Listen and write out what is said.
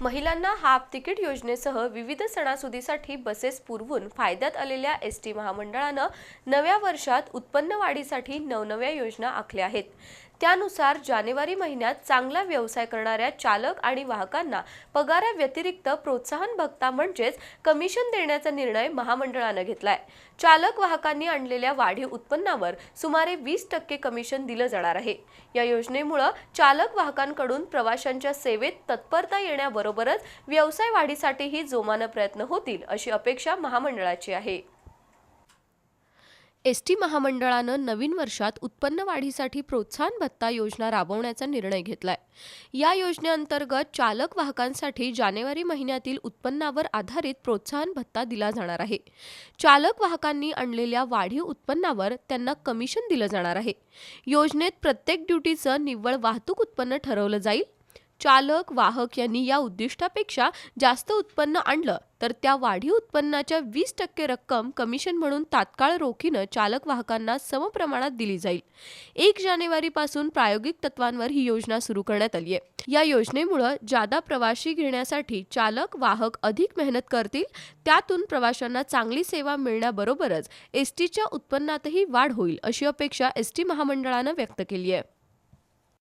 महिलांना half ticket योजनेसह विविध सणासुदीसाठी बसेस पुरवून फायद्यात आलेल्या एस टी महामंडळानं नव्या वर्षात उत्पन्न वाढीसाठी नवनव्या योजना आखल्या आहेत. त्यानुसार जानेवारी महिन्यात चांगला व्यवसाय करणाऱ्या चालक आणि वाहकांना पगाराव्यतिरिक्त प्रोत्साहन भत्ता म्हणजेच कमिशन देण्याचा निर्णय महामंडळानं घेतलाय. चालक वाहकांनी आणलेल्या वाढीव उत्पन्नावर सुमारे वीस टक्के कमिशन दिलं जाणार आहे. या योजनेमुळं चालक वाहकांकडून प्रवाशांच्या सेवेत तत्परता येण्यावर येण्याबरोबरच व्यवसाय वाढीसाठीही जोमानं प्रयत्न होतील अशी अपेक्षा महामंडळाची आहे. एस टी महामंडळानं नवीन वर्षात उत्पन्न वाढीसाठी प्रोत्साहन भत्ता योजना राबवण्याचा निर्णय घेतलाय. या योजनेअंतर्गत चालक वाहकांसाठी जानेवारी महिन्यातील उत्पन्नावर आधारित प्रोत्साहन भत्ता दिला जाणार आहे. चालक वाहकांनी आणलेल्या वाढीव उत्पन्नावर त्यांना कमिशन दिलं जाणार आहे. योजनेत प्रत्येक ड्युटीचं निव्वळ वाहतूक उत्पन्न ठरवलं जाईल चालक वाहक यांनी या उद्दिष्टापेक्षा जास्त उत्पन्न आणलं. तर त्या वाढीव उत्पन्नाच्या वीस टक्के रक्कम कमिशन म्हणून तात्काळ रोखीनं चालक वाहकांना समप्रमाणात दिली जाईल. एक जानेवारीपासून प्रायोगिक तत्वांवर ही योजना सुरू करण्यात आली आहे. या योजनेमुळं जादा प्रवासी घेण्यासाठी चालक वाहक अधिक मेहनत करतील त्यातून प्रवाशांना चांगली सेवा मिळण्याबरोबरच एस टीच्या उत्पन्नातही वाढ होईल अशी अपेक्षा एस टी महामंडळानं व्यक्त केली आहे.